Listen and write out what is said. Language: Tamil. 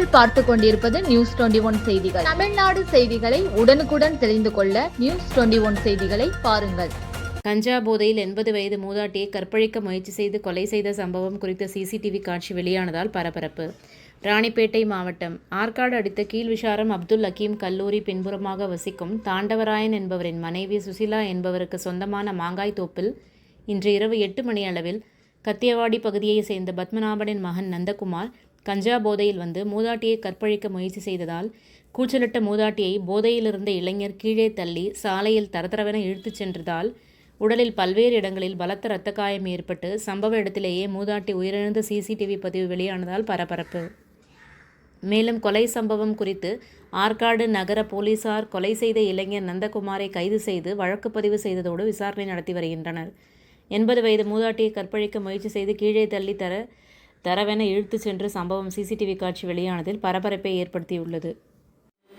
நீங்கள் பார்த்து கொண்டிருப்பது நியூஸ் டுவெண்டி ஒன் செய்திகள். தமிழ்நாடு செய்திகளை உடனுக்குடன் தெரிந்து கொள்ள நியூஸ் டுவெண்டி ஒன் செய்திகளை பாருங்கள். கஞ்சா போதையில் எண்பது வயது மூதாட்டியை கற்பழிக்க முயற்சி செய்து கொலை செய்த சம்பவம் குறித்த சிசிடிவி காட்சி வெளியானதால் பரபரப்பு. ராணிப்பேட்டை மாவட்டம் ஆற்காடு அடுத்த கீழ்விசாரம் அப்துல் ஹக்கீம் கல்லூரி பின்புறமாக வசிக்கும் தாண்டவராயன் என்பவரின் மனைவி சுசிலா என்பவருக்கு சொந்தமான மாங்காய் தோப்பில் இன்று இரவு எட்டு மணி அளவில் கத்தியவாடி பகுதியைச் சேர்ந்த பத்மநாபனின் மகன் நந்தகுமார் கஞ்சா போதையில் வந்து மூதாட்டியை கற்பழிக்க முயற்சி செய்ததால் கூச்சலிட்ட மூதாட்டியை போதையிலிருந்த இளைஞர் கீழே தள்ளி சாலையில் தரதரவென இழுத்துச் சென்றதால் உடலில் பல்வேறு இடங்களில் பலத்த இரத்த காயம் ஏற்பட்டு சம்பவ இடத்திலேயே மூதாட்டி உயிரிழந்த சிசிடிவி பதிவு வெளியானதால் பரபரப்பு. மேலும் கொலை சம்பவம் குறித்து ஆற்காடு நகர போலீசார் கொலை செய்த இளைஞர் நந்தகுமாரை கைது செய்து வழக்கு பதிவு செய்ததோடு விசாரணை நடத்தி வருகின்றனர். எண்பது வயது மூதாட்டியை கற்பழிக்க முயற்சி செய்து கீழே தள்ளி தர தரவென இழுத்துச் சென்ற சம்பவம் சிசிடிவி காட்சி வெளியானதில் பரபரப்பை ஏற்படுத்தியுள்ளது.